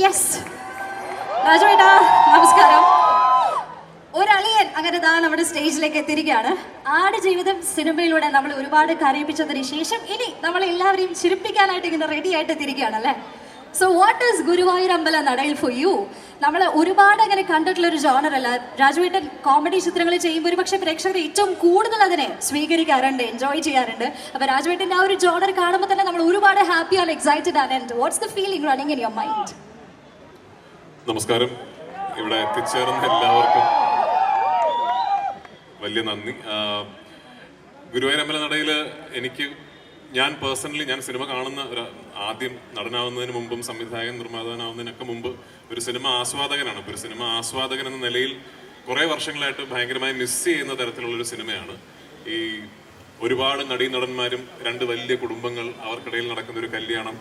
Yes രാജുവേട്ടാ നമസ്കാരം. ഒരളിയൻ അങ്ങനെ താ നമ്മുടെ സ്റ്റേജിലേക്ക് എത്തിയിരിക്കുകയാണ്. ആട് ജീവിതം സിനിമയിലൂടെ നമ്മൾ ഒരുപാട് കരയിപ്പിച്ചതിന് ശേഷം ഇനി നമ്മൾ എല്ലാവരെയും ചിരിപ്പിക്കാനായിട്ട് ഇങ്ങനെ റെഡി ആയിട്ട് എത്തിയിരിക്കുകയാണ് അല്ലേ? സോ വാട്ട് ഈസ് ഗുരുവായൂർ അമ്പല നടയിൽ ഫോർ യു നമ്മൾ ഒരുപാട് അങ്ങനെ കണ്ടിട്ടുള്ള ഒരു ജോണർ അല്ല. രാജുവേട്ടൻ കോമഡി ചിത്രങ്ങൾ ചെയ്യുമ്പോൾ ഒരു പക്ഷേ പ്രേക്ഷകർ ഏറ്റവും കൂടുതൽ അതിനെ സ്വീകരിക്കാറുണ്ട് എൻജോയ് ചെയ്യാറുണ്ട്. അപ്പൊ രാജുവേട്ടന്റെ ആ ഒരു ജോണർ കാണുമ്പോൾ തന്നെ നമ്മൾ ഒരുപാട് ഹാപ്പി ആണ് എക്സൈറ്റഡ് ആണ്. What's the feeling running in your mind നമസ്കാരം. ഇവിടെ എത്തിച്ചേർന്ന എല്ലാവർക്കും വലിയ നന്ദി. ഗുരുവായൂരമ്പല നടയിൽ എനിക്ക് ഞാൻ പേഴ്സണലി ഞാൻ സിനിമ കാണുന്ന ഒരു ആദ്യം നടനാവുന്നതിന് മുമ്പും സംവിധായകൻ നിർമ്മാതാവുന്നതിനൊക്കെ മുമ്പ് ഒരു സിനിമ ആസ്വാദകനാണ്. ഒരു സിനിമ ആസ്വാദകൻ എന്ന നിലയിൽ കുറേ വർഷങ്ങളായിട്ട് ഭയങ്കരമായി മിസ് ചെയ്യുന്ന തരത്തിലുള്ളൊരു സിനിമയാണ്. ഈ ഒരുപാട് നടീ നടന്മാരും രണ്ട് വലിയ കുടുംബങ്ങൾ അവർക്കിടയിൽ നടക്കുന്ന ഒരു കല്യാണം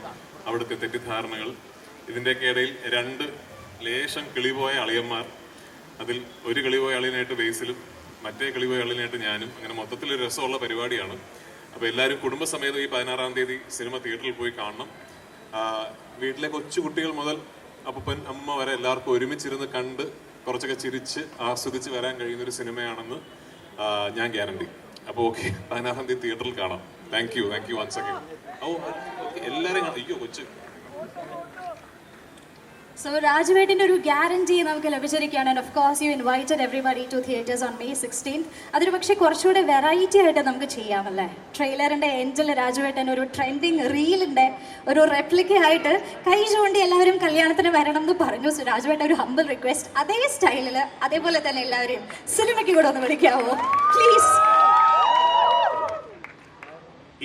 അവിടുത്തെ തെറ്റിദ്ധാരണകൾ ഇതിന്റെയൊക്കെ ഇടയിൽ രണ്ട് ലേശം കിളിപോയ അളിയന്മാർ. അതിൽ ഒരു കിളിപോയ അളിയനായിട്ട് ബേസിലും മറ്റേ കിളിപോയ അളിയനായിട്ട് ഞാനും അങ്ങനെ മൊത്തത്തിൽ ഒരു രസമുള്ള പരിപാടിയാണ്. അപ്പോൾ എല്ലാവരും കുടുംബസമേതം ഈ പതിനാറാം തീയതി സിനിമ തിയേറ്ററിൽ പോയി കാണണം. വീട്ടിലെ കൊച്ചു കുട്ടികൾ മുതൽ അപ്പൻ അമ്മ വരെ എല്ലാവർക്കും ഒരുമിച്ചിരുന്ന് കണ്ട് കുറച്ചൊക്കെ ചിരിച്ച് ആസ്വദിച്ച് വരാൻ കഴിയുന്ന ഒരു സിനിമയാണെന്ന് ഞാൻ ഗ്യാരണ്ടി. അപ്പോൾ ഓക്കെ പതിനാറാം തീയതി തിയേറ്ററിൽ കാണാം. Thank you thank you once again ഓ. എല്ലാവരും കാണാം. അയ്യോ കൊച്ചു. സോ രാജുവേട്ടിന്റെ ഒരു ഗ്യാരണ്ടി നമുക്ക് ലഭിച്ചിരിക്കുകയാണ്. And of course you invited everybody to theatres on May sixteen അതൊരു പക്ഷേ കുറച്ചുകൂടെ വെറൈറ്റി ആയിട്ട് നമുക്ക് ചെയ്യാമല്ലേ? ട്രെയിലറിന്റെ എൻഡിൽ രാജുവേട്ടൻ ഒരു ട്രെൻഡിങ് റീലിന്റെ ഒരു റെപ്ലിക്ക ആയിട്ട് കൈ ചൂണ്ടി എല്ലാവരും കല്യാണത്തിന് വരണം എന്ന് പറഞ്ഞു. സോ രാജുവേട്ടൻ ഒരു ഹമ്പിൾ റിക്വസ്റ്റ് അതേ സ്റ്റൈലിൽ അതേപോലെ തന്നെ എല്ലാവരെയും സിനിമയ്ക്ക് കൂടെ ഒന്ന് വിളിക്കാവോ? പ്ലീസ്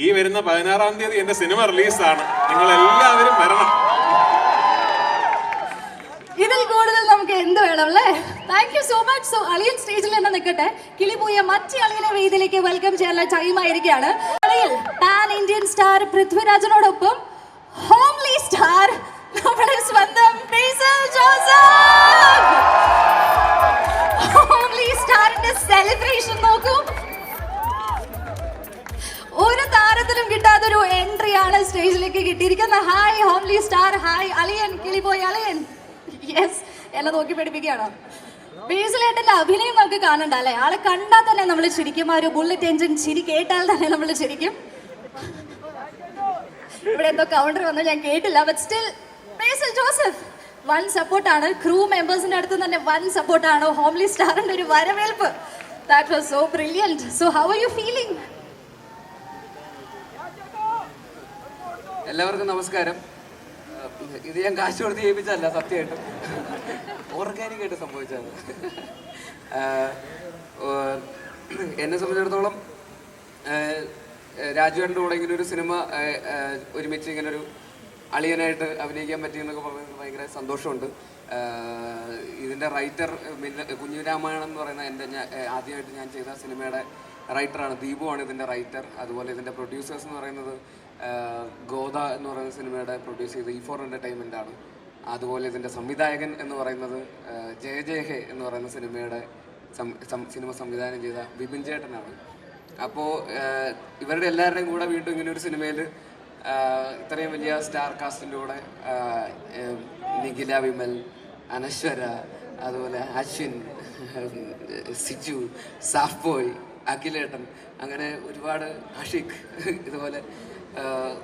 ഈ വരുന്ന പതിനാറാം തീയതി എന്റെ സിനിമ റിലീസാണ് നിങ്ങൾ എല്ലാവരും വരണം ഇതിൽ കൂടുതൽ നമുക്ക് എന്ത് വേണം അല്ലേ thank you so much so അളിയൻ സ്റ്റേജിൽ തന്നെ നിൽക്കട്ടെ. കിളി പോയ മറ്റു അളിയനെ വേദിയിലേക്ക് വെൽക്കം ചെയ്യാനുള്ള ടൈം ആയിരിക്കുകയാണ്. അളിയൻ പാൻ ഇന്ത്യൻ സ്റ്റാർ പൃഥ്വിരാജിനോടൊപ്പം ഹോംലി സ്റ്റാർ നമ്മുടെ സ്വന്തം ജോസഫ് ഹോംലി സ്റ്റാറിന്റെ സെലിബ്രേഷൻ നോക്കൂ. ഒരു താരത്തിലും കിട്ടാത്തൊരു എൻട്രി ആണ് സ്റ്റേജിലേക്ക് കിട്ടിയിരിക്കുന്നത്. ഹായ് ഹോംലി സ്റ്റാർ ഹായ് അളിയൻ കിളിപോയി അളിയൻ. യെസ് എന്നെ നോക്കി പഠിപ്പിക്കുകയാണോ ബേസിലേട്ടന്റെ അഭിനയം നമുക്ക് കാണണ്ട അല്ലെ? ആളെ കണ്ടാൽ തന്നെ നമ്മൾ ചിരിക്കും. ആ ഒരു ബുള്ളറ്റ് എഞ്ചിൻ ചിരി കേട്ടാൽ തന്നെ നമ്മൾ ചിരിക്കും. ഇവിടെ എന്തോ കൗണ്ടർ വന്നു ഞാൻ കേട്ടില്ല but still Basil Joseph one സപ്പോർട്ടാണ് ക്രൂ മെമ്പേഴ്സിന്റെ അടുത്ത് തന്നെ വൺ സപ്പോർട്ടാണ് ഹോംലി സ്റ്റാറിന്റെ ഒരു വരവേൽപ്പ്. That was so brilliant so how are you feeling എല്ലാവർക്കും നമസ്കാരം. ഇത് ഞാൻ കാശ് കൊടുത്ത് ചെയ്യിപ്പിച്ചല്ല സത്യമായിട്ടും. ഓർഗാനിക് ആയിട്ട് സംഭവിച്ചത് എന്നെ സംബന്ധിച്ചിടത്തോളം രാജുവേട്ടന്റെ കൂടെ ഇങ്ങനെ ഒരു സിനിമ ഒരുമിച്ച് ഇങ്ങനെ ഒരു അളിയനായിട്ട് അഭിനയിക്കാൻ പറ്റിയെന്നൊക്കെ പറയുന്നത് ഭയങ്കര സന്തോഷമുണ്ട്. ഇതിന്റെ റൈറ്റർ കുഞ്ഞു രാമായണം എന്ന് പറയുന്ന എന്റെ ആദ്യമായിട്ട് ഞാൻ ചെയ്ത സിനിമയുടെ റൈറ്ററാണ് ആണ് ഇതിന്റെ റൈറ്റർ. അതുപോലെ ഇതിന്റെ പ്രൊഡ്യൂസേഴ്സ് എന്ന് പറയുന്നത് ഗോദ എന്ന് പറയുന്ന സിനിമയുടെ പ്രൊഡ്യൂസ് ചെയ്ത ഇ ഫോർ എന്റർടൈൻമെന്റ് ആണ് അതുപോലെ ഇതിന്റെ സംവിധായകൻ എന്ന് പറയുന്നത് ജയ ജയ ഹേ എന്ന് പറയുന്ന സിനിമയുടെ സിനിമ സംവിധാനം ചെയ്ത ബിപിൻ ചേട്ടനാണ്. അപ്പോൾ ഇവരുടെ എല്ലാവരുടെയും കൂടെ വീണ്ടും ഇങ്ങനെ ഒരു സിനിമയിൽ ഇത്രയും വലിയ സ്റ്റാർ കാസ്റ്റിന്റെ കൂടെ നിഖില വിമൽ അനശ്വര അതുപോലെ അശ്വിൻ സിജു സാഫ്ബോയ് അഖിലേട്ടൻ അങ്ങനെ ഒരുപാട് അഷിഖ് ഇതുപോലെ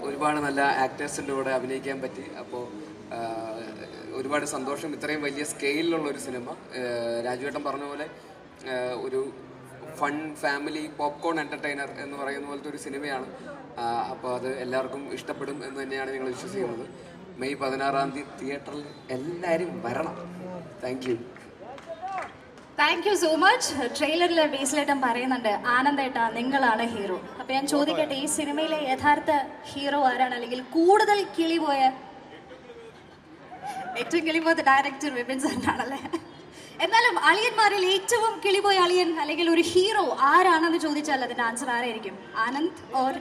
ഒരുപാട് നല്ല ആക്ടേഴ്സിന്റെ കൂടെ അഭിനയിക്കാൻ പറ്റി. അപ്പോൾ ഒരുപാട് സന്തോഷം. ഇത്രയും വലിയ സ്കെയിലുള്ള ഒരു സിനിമ. രാജുവേട്ടൻ പറഞ്ഞ പോലെ ഒരു ഫൺ ഫാമിലി പോപ്കോൺ എന്റർടൈനർ എന്ന് പറയുന്ന പോലത്തെ ഒരു സിനിമയാണ്. അപ്പോൾ അത് എല്ലാവർക്കും ഇഷ്ടപ്പെടും എന്ന് തന്നെയാണ് ഞങ്ങൾ വിശ്വസിക്കുന്നത്. മെയ് പതിനാറാം തീയതി തിയേറ്ററിൽ എല്ലാവരും വരണം. Thank you thank you so much ട്രെയിലറിൽ ബേസിലേട്ടൻ പറയുന്നുണ്ട് ആനന്ദേട്ടാ നിങ്ങളാണ് ഹീറോ അപ്പൊ ഞാൻ ചോദിക്കട്ടെ ഈ സിനിമയിലെ യഥാർത്ഥ ഹീറോ ആരാണ്? അല്ലെങ്കിൽ കൂടുതൽ കിളി പോയ ഏറ്റവും കിളി ഡയറക്ടർ വിപിൻ സാറിനാണല്ലേ? എന്നാലും അളിയന്മാരിൽ ഏറ്റവും കിളിപോയ അളിയൻ അല്ലെങ്കിൽ ഒരു ഹീറോ ആരാണെന്ന് ചോദിച്ചാൽ അതിന്റെ ആൻസർ ആരായിരിക്കും? ആനന്ദ് ഓർ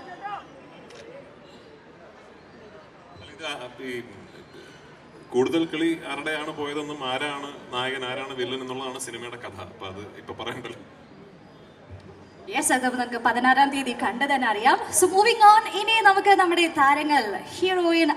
കൂടുതൽ കിളി ആരുടെയാണ് പോയതെന്നും ആരാണ് നായകൻ ആരാണ് വില്ലൻ എന്നുള്ളതാണ് സിനിമയുടെ കഥ. അപ്പൊ അത് ഇപ്പൊ പറയണ്ടല്ലോ. യെസ് അത് നമുക്ക് പതിനാറാം തീയതി കണ്ടു തന്നെ അറിയാം. സോ മൂവിംഗ് ഓൺ ഇനി നമുക്ക് നമ്മുടെ താരങ്ങൾ ഹീറോയിൻ